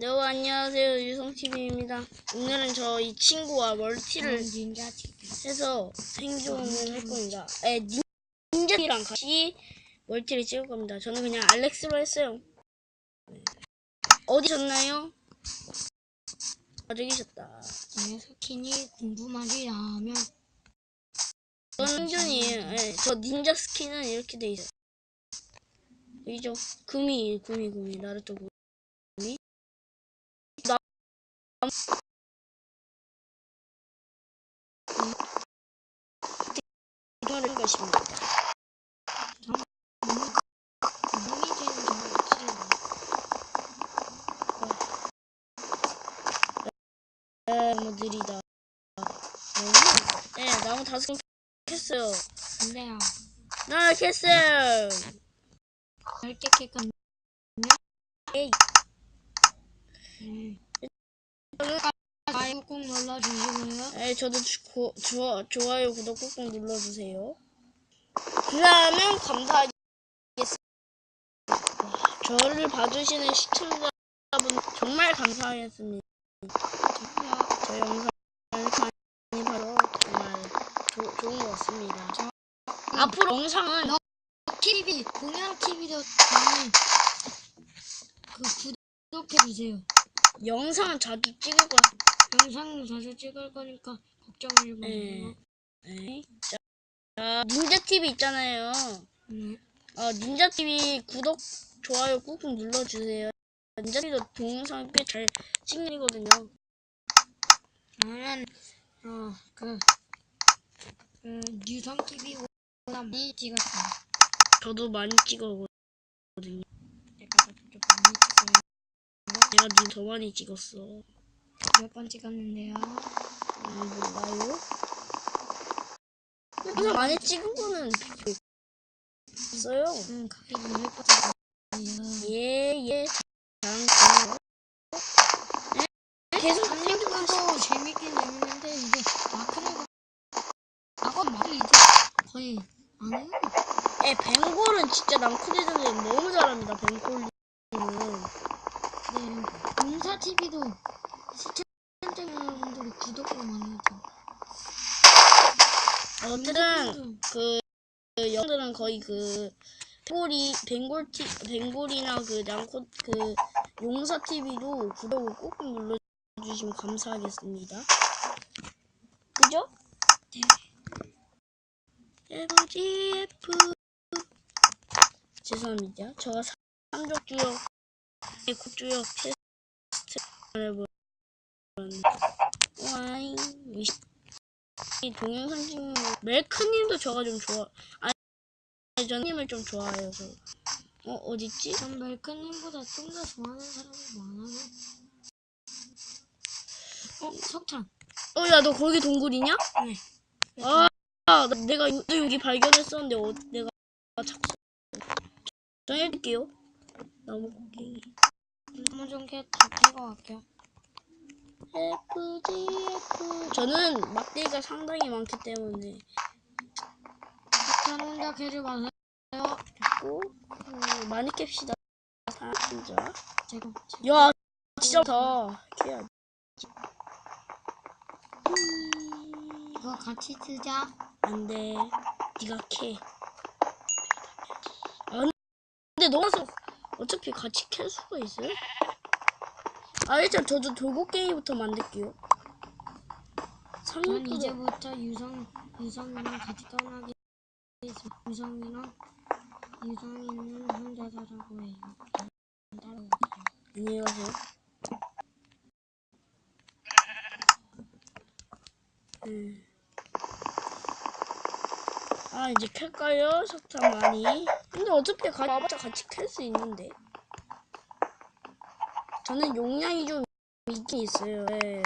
네, 안녕하세요. 유성TV입니다. 오늘은 저 이 친구와 멀티를. 해서 생존을 할 겁니다. 에, 닌자랑 같이 멀티를 찍을 겁니다. 저는 그냥 알렉스로 했어요. 네. 어디 셨나요? 아, 저기 계셨다. 네, 스킨이 궁금하시다면 저는 생존이에요. 예, 저 닌자 스킨은 이렇게 돼 있어요. 여기죠. 구미, 구미, 구미. 나루토 구미. 이거를 것입니다. 너무 느리다. 너무? 네, 나무 다섯 개 캤어요. 근데요. 나 캤어요. 열개 캐까 에이, 네. 좋아요 꼭 눌러주시고요. 에, 저도 주, 고, 좋아, 좋아요, 구독 꾹꾹 눌러주세요. 그러면 감사하겠습니다. 와, 저를 봐주시는 시청자분 정말 감사하겠습니다. 저 영상 이렇게 많이 봐서 정말 조, 좋은 것 같습니다. 앞으로 영상은 TV 공양 TV도 그 구독해 주세요. 영상은 자주 찍을 것 영상 자주 찍을 거니까 걱정하지 마세요. 네. 자, 자, 닌자 TV 있잖아요. 네. 어, 닌자 TV 구독, 좋아요 꾹꾹 눌러주세요. 닌자 TV도 동영상 꽤 잘 찍는거든요. 저는 어그 그 유성 TV보다 많이 찍었어요. 저도 많이 찍어거든요. 내가 님더 많이 찍었어. 몇 번 찍었는데요. 음, 몰라요? 항상 많이 찍은 거는 없어요. 응, 열번 찍었어요. 예, 예. 잘한 거. 네? 계속 생각도 재밌긴 재밌는데 이제 마크를 아까 마크 이제 거의 안 해요. 예, 뱅골은 진짜 남코디전에 너무 잘합니다. 뱅골님은. 네, 용사 TV도 시청자분들이 구독을 많이 하죠. 어쨌든 그, 그 영들은 거의 그 뱅골이 뱅골 티 뱅골이나 그 남코 그 용사 TV도 구독을 꾹꾹 눌러주시면 감사하겠습니다. 그죠? 네. LGF 죄송합니다. 제가 삼족주역 국주역 테스트를 와이 이 동영상 찍는 거 멜크님도 저가 좀 좋아 아니 저님을 좀 좋아해요 저. 어 어딨지? 전 멜크님보다 좀 더 좋아하는 사람이 많아요. 어, 석탄. 어야 너 거기 동굴이냐? 네. 아, 아 나- 내가 여기 발견했었는데 어, 내가 찾고 정해줄게요 나무 곡괭이. 한번 좀캐다캔것 같아요. FGF 저는 막대기가 상당히 많기 때문에. 석탄 혼자 캐지 마세요. 꼭 어, 많이 캡시다. 아, 진짜 제가 야 진짜 다 캐야 이거 같이 쓰자. 안 돼. 네가 캐. 안- 근데 너가서 어차피 같이 캘 수가 있어요? 아 일단 저도 돌고갱이부터 만들게요 전 3년 이제부터 유성 유성이랑 같이 해서 유성이랑 유성이는 혼자 살라고 해요. 안녕히 가세요 음. 아 이제 캘까요? 석탄 많이. 근데 어차피 와봤자 같이 캘 수 있는데. 저는 용량이 좀 있긴 있어요 예.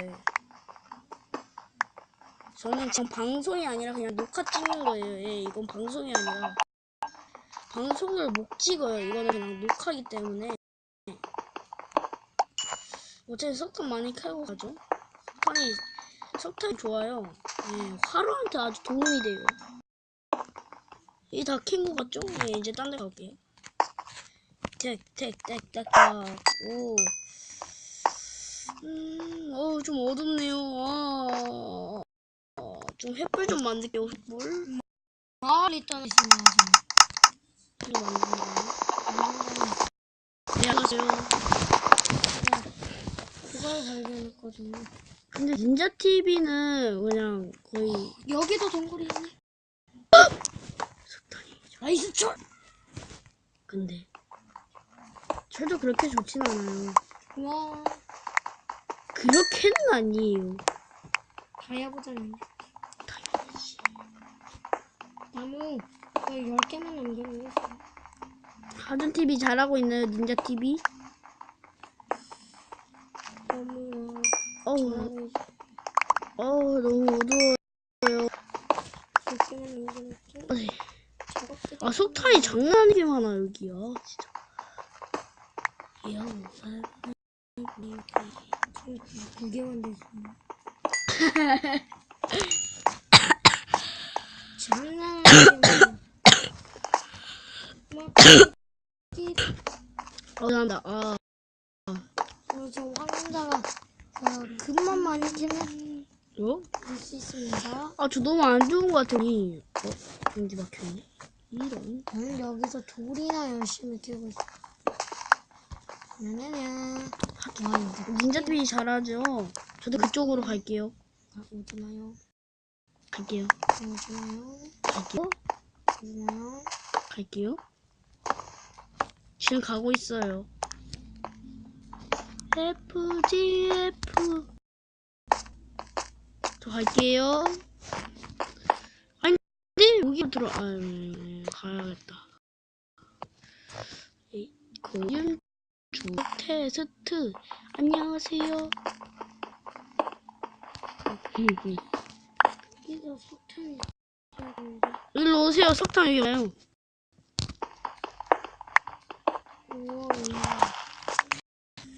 저는 지금 방송이 아니라 그냥 녹화 찍는 거예요 예, 이건 방송이 아니라. 방송을 못 찍어요. 이거는 그냥 녹화이기 때문에. 어차피 석탄 많이 캐고 가죠? 석탄이 석탄이 좋아요. 예, 화로한테 아주 도움이 돼요 이다캔거 같죠? 예, 이제 딴 데 갈게요. 택, 택, 택, 택, 택. 오. 음, 어, 좀 어둡네요. 아, 어, 좀 횃불 좀 만들게요. 횃불 마을이 떠나있습니다, 좀 만들게요. 네, 안녕하세요. 그걸 발견했거든요. 근데 닌자 TV는 그냥 거의 여기도 동굴이 있네. 나이스 철! 근데 저도 그렇게 좋진 않아요. 와, 그렇게는 아니에요. 다이아보다는. 나무 거의 10개만 남겨놓으세요. 하준 TV 잘하고 있나요, 닌자 TV? 너무 어우. 어우, 너무 어두워요. 10개만 남겨놓죠. 네. 작업실. 아, 석탄이 장난 아니게 많아, 여기야. 진짜. 이야, 두 개만 됐어. 장난하지 마. 막, 이- 어, 난다. 아, 어, 저 황금자가 어, 금만 많이 캐면 어? 될수 있습니다. 아, 저 너무 안 좋은 것 같으니. 어? 공기 막혔네. 이런. 저는 여기서 돌이나 열심히 캐고 있어. 나나냐. 와, 이제 닌자 TV 잘하죠? 저도 그쪽으로 갈게요. 아, 오지 마요. 갈게요. 오지 마요. 갈게요. 오지 마요. 갈게요. 지금 가고 있어요. FGF. 저 갈게요. 아니, 근데 여기 들어, 아, 음, 가야겠다. 이, 고윤, 주, 테스트. 안녕하세요. 여기서 석탄이. 일로 오세요. 석탄 여기 와요.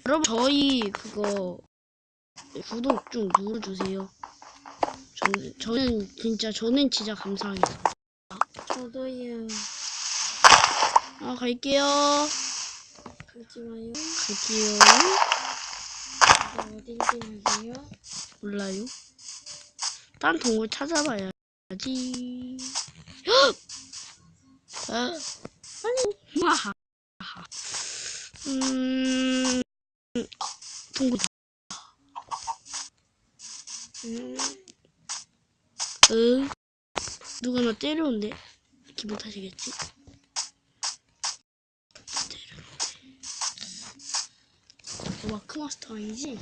여러분 저희 그거 구독 좀 눌러주세요. 저는 저는 진짜 저는 진짜 감사하겠습니다. 저도요. 아 갈게요. 오지마요. 갈게요. 어딘지 알아요? 몰라요. 딴 동물 찾아봐야지. 헉! 아, 아니 와하. 음 어, 동굴. 음, 으 누가 나 때려온대. 기분 탓이겠지? 마크마스터 아니지?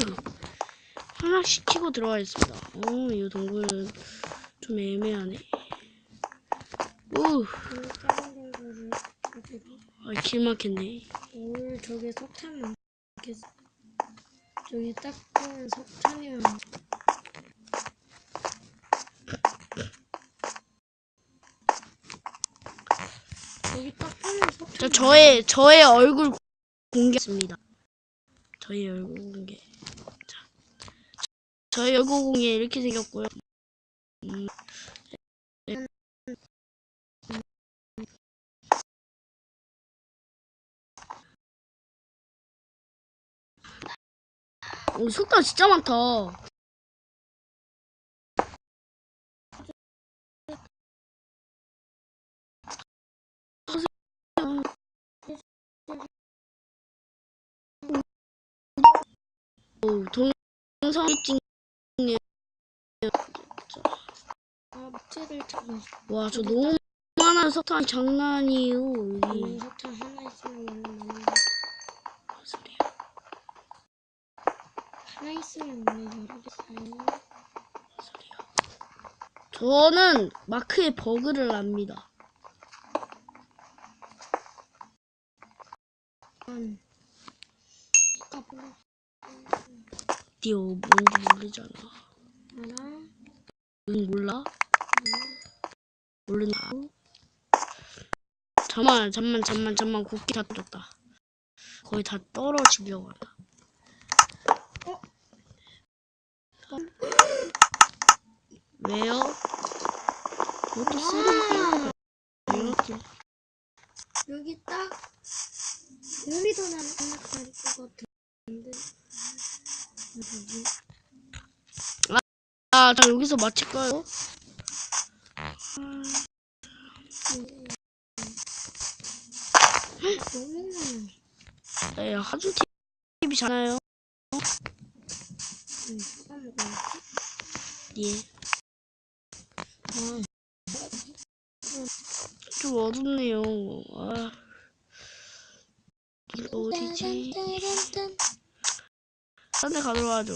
응. 하나씩 치고 들어가겠습니다. 어, 이 동굴은 좀 애매하네. 어디로? 아, 길 막혔네. 올 저게 석탄 많겠어. 저기 딱 보면 석탄이면 저기 딱 보면 석탄. 저 저의 저의 얼굴 공개했습니다. 저의 얼굴 공개. 자, 저의 얼굴 공개 이렇게 생겼고요. 음, 오, 속담 진짜 많다. 동성 일찍 아, 목재를 찾아. 와, 저 너무 많은 석탄 장난 아니에요. 여기. 음, 석탄 하나 있으면 무슨 소리야? 하나 있으면 여러 개 소리야? 저는 마크에 버그를 납니다. 한 까불어. 니 뭔지 모르잖아. 하나, 응, 몰라? 모르나? 잠만, 잠만, 잠만, 잠만. 곡기 다 떨어졌다. 거의 다 떨어지려고 한다. 어? 왜요? 이것도 쓰레기야. 이렇게. 여기 딱 공비도 나는 생각할 것 같은데 아, 자 여기서 마칠까요? 네, 하주 TV잖아요. 예. 아, 좀 어둡네요. 아. 어디지? 딴 데 가도록 하죠.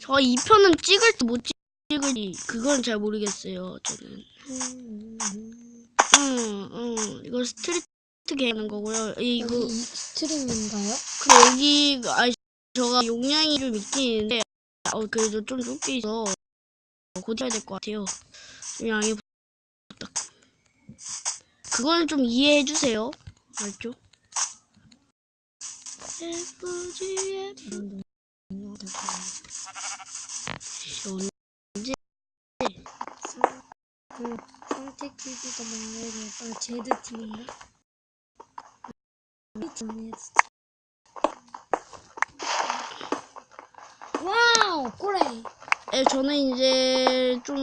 저 2편은 찍을지 못 찍을지 그건 잘 모르겠어요. 저는. 음, 음. 응, 응. 이거 스트리트 게임 하는 거고요. 이- 이거 여기 익스트림인가요? 근데 여기 아 저가 용량이 좀 있긴 있는데 어 그래도 좀 좁게 있어 고쳐야 될 것 같아요. 좀 양해 부탁. 그걸 좀 이해해 주세요. 알죠? 거 언제 그 선택 TV가 말해도 아 제드 TV인가? 전에 와우 꼬레 에, 저는 이제 좀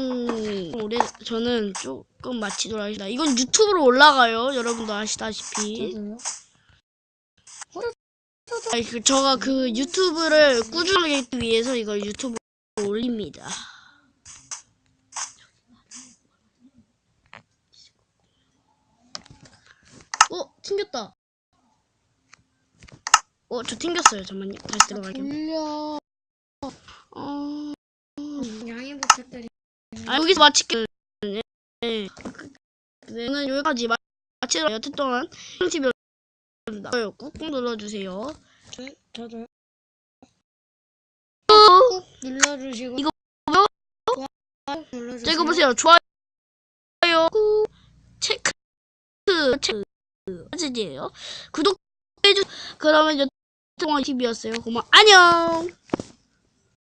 오래 저는 조금 마치도록 하겠습니다. 이건 유튜브로 올라가요. 여러분도 아시다시피. 저도요 아니, 그, 저가 그 유튜브를 꾸준하게 하기 위해서 이걸 유튜브에 올립니다. 어, 튕겼다. 어, 저 튕겼어요. 잠만요. 다시 들어갈게요. 돌려 어, 양해 부탁드립니다 아, 여기서 마칠게요. 네. 네. 는 여기까지 마- 마치도록 여튼 동안 나와요. 꾹꾹 눌러주세요. 꾹! 꾹 눌러주시고 이거 뭐요? 좋아요 눌러주세요 자, 이거 보세요. 좋아요, 꾹, 체크, 체크, 화질이에요. 구독해주, 그러면 유튜브 TV였어요. 고마, 안녕!